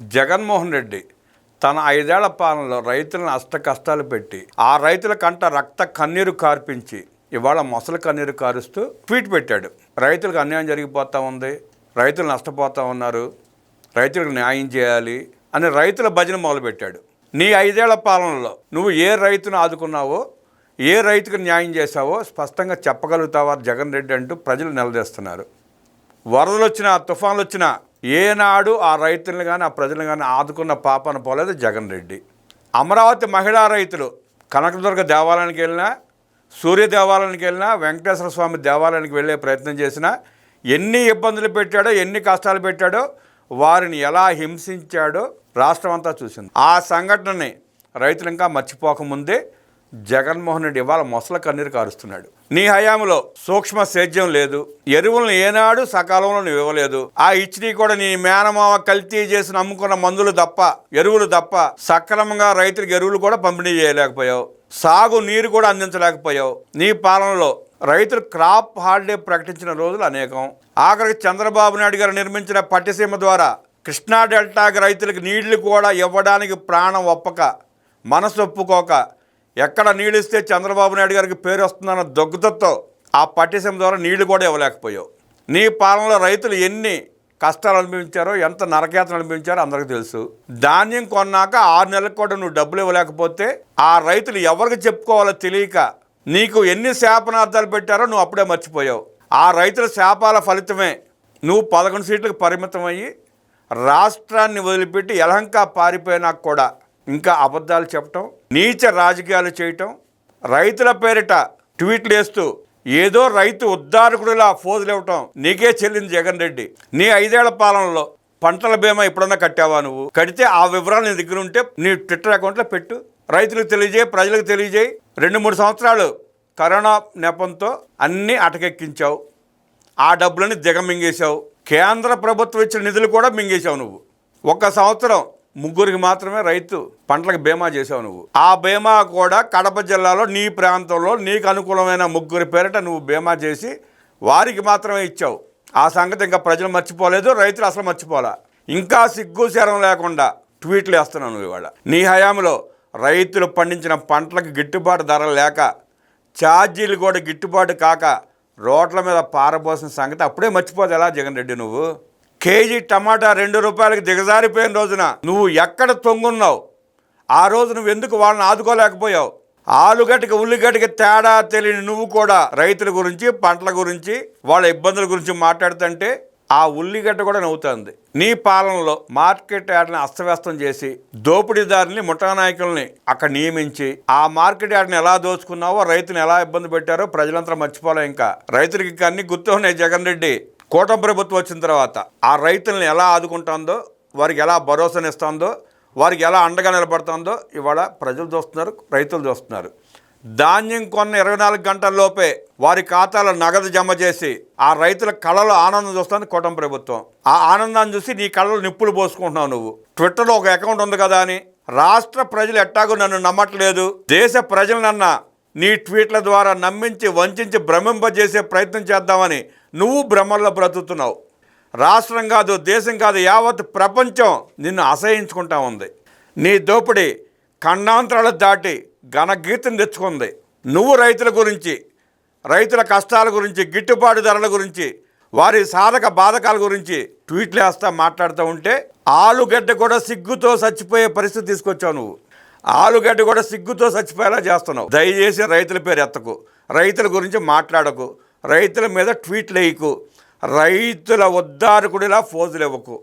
జగన్మోహన్ రెడ్డి తన ఐదేళ్ళ పాలనలో రైతులను అష్ట కష్టాలు పెట్టి ఆ రైతుల కంట రక్త కన్నీరు కార్పించి ఇవాళ మొసలు కన్నీరు కారుస్తూ ట్వీట్ పెట్టాడు. రైతులకు అన్యాయం జరిగిపోతూ ఉంది రైతులు నష్టపోతూ ఉన్నారు రైతులకు న్యాయం చేయాలి అని రైతుల భజన మొదలుపెట్టాడు. నీ ఐదేళ్ళ పాలనలో నువ్వు ఏ రైతును ఆదుకున్నావో ఏ రైతుకు న్యాయం చేశావో స్పష్టంగా చెప్పగలుగుతావా జగన్ రెడ్డి అంటూ ప్రజలు నిలదీస్తున్నారు. వరదలు వచ్చినా తుఫాన్లు వచ్చినా ఏనాడు ఆ రైతులను కానీ ఆ ప్రజలను కానీ ఆదుకున్న పాపన పోలేదు జగన్ రెడ్డి. అమరావతి మహిళా రైతులు కనకదుర్గ దేవాలయానికి వెళ్ళినా సూర్య దేవాలయానికి వెళ్ళినా వెంకటేశ్వర స్వామి దేవాలయానికి వెళ్ళే ప్రయత్నం చేసినా ఎన్ని ఇబ్బందులు పెట్టాడో ఎన్ని కష్టాలు పెట్టాడో వారిని ఎలా హింసించాడో రాష్ట్రం అంతా చూసింది. ఆ సంఘటనని రైతులు ఇంకా మర్చిపోకముందే జగన్మోహన్ రెడ్డి ఇవాళ మొసల కన్నీరు కారుస్తున్నాడు. నీ హయాంలో సూక్ష్మ సేద్యం లేదు ఎరువులను ఏనాడు సకాలంలో నువ్వు ఇవ్వలేదు. ఆ ఇచ్చిని కూడా నీ మేనమావ కల్తీ చేసి నమ్ముకున్న మందులు తప్ప ఎరువులు తప్ప సక్రమంగా రైతులకు ఎరువులు కూడా పంపిణీ చేయలేకపోయావు. సాగు నీరు కూడా అందించలేకపోయావు. నీ పాలనలో రైతులు క్రాప్ హాలిడే ప్రకటించిన రోజులు అనేకం. ఆఖరికి చంద్రబాబు నాయుడు గారు నిర్మించిన పట్టిసీమ ద్వారా కృష్ణా డెల్టాకి రైతులకు నీళ్ళు కూడా ఇవ్వడానికి ప్రాణం ఒప్పక మనసు ఒప్పుకోక ఎక్కడ నీళ్ళు ఇస్తే చంద్రబాబు నాయుడు గారికి పేరు వస్తుందన్న దొగ్గుతో ఆ పట్టిసీమ ద్వారా నీళ్ళు కూడా ఇవ్వలేకపోయావు. నీ పాలనలో రైతులు ఎన్ని కష్టాలు అనుభవించారో ఎంత నరకేతను అనుభవించారో అందరికీ తెలుసు. ధాన్యం కొన్నాక ఆరు నెలలకు కూడా నువ్వు డబ్బులు ఇవ్వలేకపోతే ఆ రైతులు ఎవరికి చెప్పుకోవాలో తెలియక నీకు ఎన్ని శాపనార్థాలు పెట్టారో నువ్వు అప్పుడే మర్చిపోయావు. ఆ రైతుల శాపాల ఫలితమే నువ్వు పదకొండు సీట్లకు పరిమితం అయ్యి రాష్ట్రాన్ని వదిలిపెట్టి ఎలహంకా పారిపోయినా కూడా ఇంకా అబద్ధాలు చెప్పటం నీచ రాజకీయాలు చేయటం రైతుల పేరిట ట్వీట్లు వేస్తూ ఏదో రైతు ఉద్దారకుడిలా ఫోజులు ఇవ్వటం నీకే చెల్లింది జగన్ రెడ్డి. నీ ఐదేళ్ళ పాలనలో పంటల బీమా ఎప్పుడన్నా కట్టావా నువ్వు? కడితే ఆ వివరాలు నీ దగ్గర ఉంటే నీ ట్విట్టర్ అకౌంట్లో పెట్టు. రైతులకు తెలియజేయి ప్రజలకు తెలియజేయి. రెండు మూడు సంవత్సరాలు కరోనా నెపంతో అన్నీ అటకెక్కించావు. ఆ డబ్బులని దిగమింగేశావు. కేంద్ర ప్రభుత్వం ఇచ్చిన నిధులు కూడా మింగేశావు నువ్వు. ఒక్క సంవత్సరం ముగ్గురికి మాత్రమే రైతు పంటలకు బీమా చేసావు నువ్వు. ఆ బీమా కూడా కడప జిల్లాలో నీ ప్రాంతంలో నీకు అనుకూలమైన ముగ్గురి పేరిట నువ్వు బీమా చేసి వారికి మాత్రమే ఇచ్చావు. ఆ సంగతి ఇంకా ప్రజలు మర్చిపోలేదు రైతులు అసలు మర్చిపోలే. ఇంకా సిగ్గు శరం లేకుండా ట్వీట్లు వేస్తున్నావు నువ్వు ఇవాళ. నీ హయాంలో రైతులు పండించిన పంటలకు గిట్టుబాటు ధర లేక ఛార్జీలు కూడా గిట్టుబాటు కాక రోడ్ల మీద పారబోసిన సంగతి అప్పుడే మర్చిపోదు ఎలా జగన్ రెడ్డి నువ్వు? కేజీ టమాటా రెండు రూపాయలకి దిగజారిపోయిన రోజున నువ్వు ఎక్కడ తొంగున్నావు? ఆ రోజు నువ్వు ఎందుకు వాళ్ళని ఆదుకోలేకపోయావు? ఆలుగడ్డకి ఉల్లిగడ్డకి తేడా తెలియని నువ్వు కూడా రైతుల గురించి పంటల గురించి వాళ్ళ ఇబ్బందుల గురించి మాట్లాడుతుంటే ఆ ఉల్లిగడ్డ కూడా నవ్వుతుంది. నీ పాలనలో మార్కెట్ యార్డ్ని అస్తవ్యస్తం చేసి దోపిడీదారుని ముఠా నాయకుల్ని అక్కడ నియమించి ఆ మార్కెట్ యార్డ్ని ఎలా దోచుకున్నావో రైతుని ఎలా ఇబ్బంది పెట్టారో ప్రజలంతా మర్చిపోలే ఇంకా. రైతులకి ఇంకా అన్ని గుర్తు ఉన్నాయి జగన్ రెడ్డి. కూటమి ప్రభుత్వం వచ్చిన తర్వాత ఆ రైతులను ఎలా ఆదుకుంటుందో వారికి ఎలా భరోసానిస్తుందో వారికి ఎలా అండగా నిలబడుతుందో ఇవాళ ప్రజలు చూస్తున్నారు రైతులు చూస్తున్నారు. ధాన్యం కొన్న ఇరవై నాలుగు గంటల్లోపే వారి ఖాతాలో నగదు జమ చేసి ఆ రైతుల కళలో ఆనందం చూస్తుంది కూటమి ప్రభుత్వం. ఆ ఆనందాన్ని చూసి నీ కళలో నిప్పులు పోసుకుంటున్నావు నువ్వు. ట్విట్టర్లో ఒక అకౌంట్ ఉంది కదా అని రాష్ట్ర ప్రజలు ఎట్టాగో నన్ను నమ్మట్లేదు దేశ ప్రజలనన్నా నీ ట్వీట్ల ద్వారా నమ్మించి వంచి భ్రమింపజేసే ప్రయత్నం చేద్దామని నువ్వు భ్రమల్లో బ్రతుకుతున్నావు. రాష్ట్రం కాదు దేశం కాదు యావత్ ప్రపంచం నిన్ను అసహించుకుంటా ఉంది. నీ దోపిడీ ఖండాంతరాలు దాటి ఘనగీతం తెచ్చుకుంది. నువ్వు రైతుల గురించి రైతుల కష్టాల గురించి గిట్టుబాటు ధరల గురించి వారి సాధక బాధకాల గురించి ట్వీట్లు వేస్తా మాట్లాడుతూ ఉంటే ఆలుగడ్డ కూడా సిగ్గుతో చచ్చిపోయే పరిస్థితి తీసుకొచ్చావు నువ్వు. ఆలుగడ్డ కూడా సిగ్గుతో చచ్చిపోయేలా చేస్తున్నావు. దయచేసి రైతుల పేరు ఎత్తకు. రైతుల గురించి మాట్లాడకు. రైతుల మీద ట్వీట్లు వేయకు. రైతుల ఉద్దారకుడిలా ఫోజులు ఇవ్వకు.